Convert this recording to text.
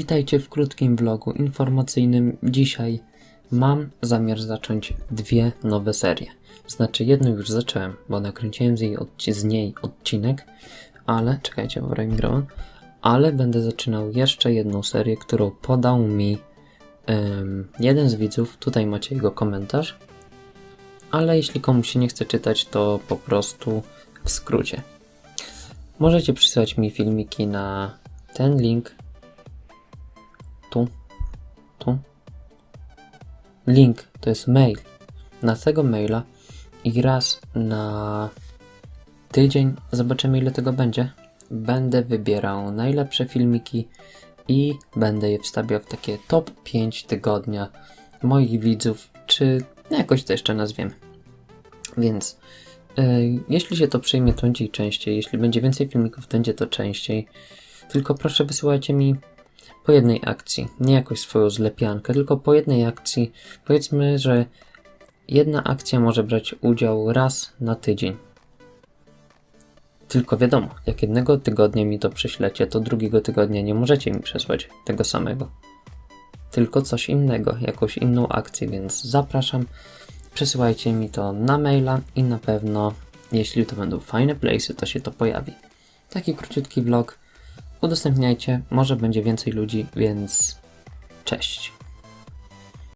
Witajcie w krótkim vlogu informacyjnym. Dzisiaj mam zamiar zacząć dwie nowe serie. Znaczy, jedną już zacząłem, bo nakręciłem z, jej odci- z niej odcinek, ale czekajcie, bo mikrofon. Ale będę zaczynał jeszcze jedną serię, którą podał mi em, jeden z widzów. Tutaj macie jego komentarz. Ale jeśli komuś się nie chce czytać, to po prostu w skrócie. Możecie przysłać mi filmiki na ten link. Tu. Tu. Link to jest mail. Na tego maila i raz na tydzień zobaczymy ile tego będzie. Będę wybierał najlepsze filmiki i będę je wstawiał w takie top 5 tygodnia moich widzów, czy jakoś to jeszcze nazwiemy. Więc e, jeśli się to przyjmie, to będzie i częściej. Jeśli będzie więcej filmików, to będzie to częściej. Tylko proszę wysyłajcie mi po jednej akcji. Nie jakoś swoją zlepiankę, tylko po jednej akcji. Powiedzmy, że jedna akcja może brać udział raz na tydzień. Tylko wiadomo, jak jednego tygodnia mi to prześlecie, to drugiego tygodnia nie możecie mi przesłać tego samego. Tylko coś innego, jakąś inną akcję, więc zapraszam. Przesyłajcie mi to na maila i na pewno, jeśli to będą fajne playsy, to się to pojawi. Taki króciutki vlog. Udostępniajcie, może będzie więcej ludzi, więc cześć.